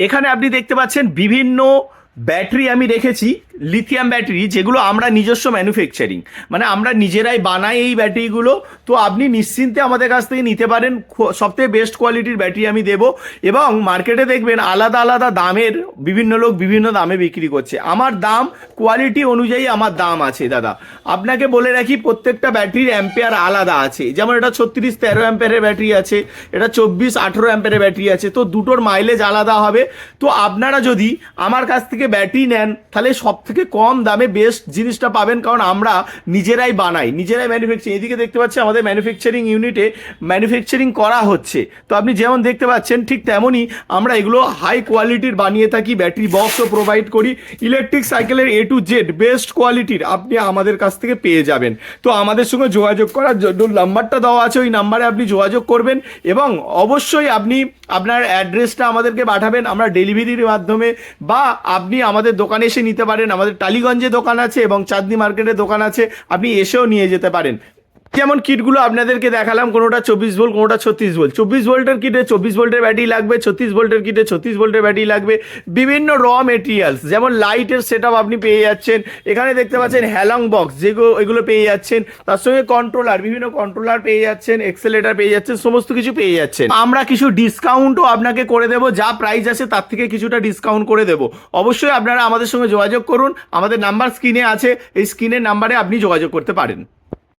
এখানে আপনি দেখতে পাচ্ছেন বিভিন্ন ব্যাটারি আমি রেখেছি লিথিয়াম ব্যাটারি যেগুলো আমরা নিজস্ব ম্যানুফ্যাকচারিং মানে আমরা নিজেরাই বানাই এই ব্যাটারিগুলো, তো আপনি নিশ্চিন্তে আমাদের কাছ থেকে নিতে পারেন। সবথেকে বেস্ট কোয়ালিটির ব্যাটারি আমি দেবো। এবং মার্কেটে দেখবেন আলাদা আলাদা দামের, বিভিন্ন লোক বিভিন্ন দামে বিক্রি করছে। আমার দাম কোয়ালিটি অনুযায়ী আমার দাম আছে, দাদা। আপনাকে বলে রাখি, প্রত্যেকটা ব্যাটারির অ্যাম্পেয়ার আলাদা আছে। যেমন এটা ছত্রিশ তেরো অ্যাম্পেয়ারের ব্যাটারি আছে, এটা চব্বিশ আঠেরো অ্যাম্পেয়ারের ব্যাটারি আছে, তো দুটোর মাইলেজ আলাদা হবে। তো আপনারা যদি আমার কাছ থেকে ব্যাটারি নেন, তাহলে সব থেকে কম দামে বেস্ট জিনিসটা পাবেন, কারণ আমরা নিজেরাই বানাই, নিজেরাই ম্যানুফ্যাকচারিং এদিকে দেখতে পাচ্ছি আমাদের ম্যানুফ্যাকচারিং ইউনিটে ম্যানুফ্যাকচারিং করা হচ্ছে। তো আপনি যেমন দেখতে পাচ্ছেন, ঠিক তেমনই আমরা এগুলো হাই কোয়ালিটির বানিয়ে থাকি ব্যাটারি বক্সও প্রোভাইড করি। ইলেকট্রিক সাইকেলের এ টু জেড বেস্ট কোয়ালিটির আপনি আমাদের কাছ থেকে পেয়ে যাবেন। তো আমাদের সঙ্গে যোগাযোগ করার জন্য নাম্বারটা দেওয়া আছে, ওই নাম্বারে আপনি যোগাযোগ করবেন এবং অবশ্যই আপনি আপনার অ্যাড্রেসটা আমাদেরকে পাঠাবেন, আমরা ডেলিভারির মাধ্যমে বা আপনি আমাদের দোকানে এসে নিতে পারেন। আমাদের টালিগঞ্জে দোকান আছে এবং চাঁদনি মার্কেটে দোকান আছে। আপনি এসেও নিয়ে যেতে পারেন। যেমন কিটগুলো আপনাদেরকে দেখালাম, কোনোটা চব্বিশ ভোল্ট, কোনোটা ছত্রিশ ভোল্ট। চব্বিশ ভোল্টের কিটে চব্বিশ ভোল্টের ব্যাটারি লাগবে, ছত্রিশ ভোল্টের কিটে ছত্রিশ ভোল্টের ব্যাটারি লাগবে। বিভিন্ন র মেটেরিয়ালস যেমন লাইটের সেট আপনি পেয়ে যাচ্ছেন। এখানে দেখতে পাচ্ছেন হ্যালং বক্স যেগুলো এগুলো পেয়ে যাচ্ছেন। তার সঙ্গে কন্ট্রোলার বিভিন্ন কন্ট্রোলার পেয়ে যাচ্ছেন এক্সেলেটার পেয়ে যাচ্ছেন, সমস্ত কিছু পেয়ে যাচ্ছেন। আমরা কিছু ডিসকাউন্টও আপনাকে করে দেবো, যা প্রাইস আছে তার থেকে কিছুটা ডিসকাউন্ট করে দেবো। অবশ্যই আপনারা আমাদের সঙ্গে যোগাযোগ করুন। আমাদের নাম্বার স্ক্রিনে আছে, এই স্ক্রিনের নাম্বারে আপনি যোগাযোগ করতে পারেন।